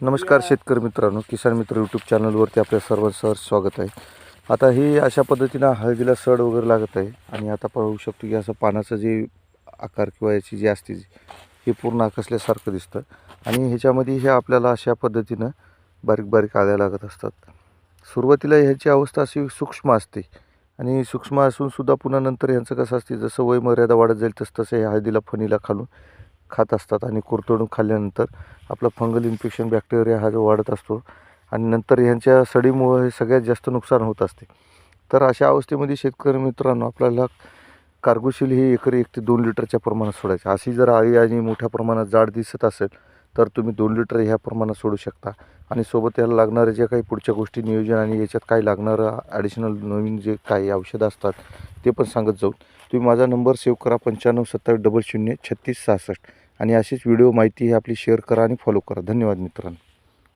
नमस्कार शेतकरी मित्रांनो किसान मित्र यूट्यूब चॅनलवरती आपल्या सर्वांचं स्वागत आहे. आता हे अशा पद्धतीनं हळदीला सड वगैरे लागत आहे आणि आता पाहू शकतो की असं पानाचं जे आकार किंवा याची जी असते हे पूर्ण आकसल्यासारखं दिसतं. आणि ह्याच्यामध्ये हे आपल्याला अशा पद्धतीनं बारीक बारीक आल्या लागत असतात. सुरुवातीला ह्याची अवस्था अशी सूक्ष्म असते. आणि सूक्ष्म असूनसुद्धा पुन्हा नंतर ह्यांचं कसं असते जसं वयमर्यादा वाढत जाईल तसं तसं हे हळदीला फणीला खालून खात असतात आणि कुरतडून खाल्ल्यानंतर आपलं फंगल इन्फेक्शन बॅक्टेरिया हा जो वाढत असतो आणि नंतर ह्यांच्या सडीमुळं हे सगळ्यात जास्त नुकसान होत असते. तर अशा अवस्थेमध्ये शेतकरी मित्रांनो आपल्याला कार्गोशील हे एकरी एक ते दोन लिटरच्या प्रमाणात सोडायचे. अशी जर आळी आणि मोठ्या प्रमाणात जाड दिसत असेल तर तुम्ही दोन लिटर ह्या प्रमाणात सोडू शकता. आणि सोबत याला लागणारे जे काही पुढच्या गोष्टी नियोजन आणि याच्यात काही लागणारं ॲडिशनल नवीन जे काही औषधं असतात ते पण सांगत जाऊ. तुम्ही माझा नंबर सेव्ह करा पंच्याण्णव सत्तावीस डबल शून्य छत्तीस सहासष्ट. आणि अशीच व्हिडिओ माहिती ही आपली शेअर करा आणि फॉलो करा. धन्यवाद मित्रांनो.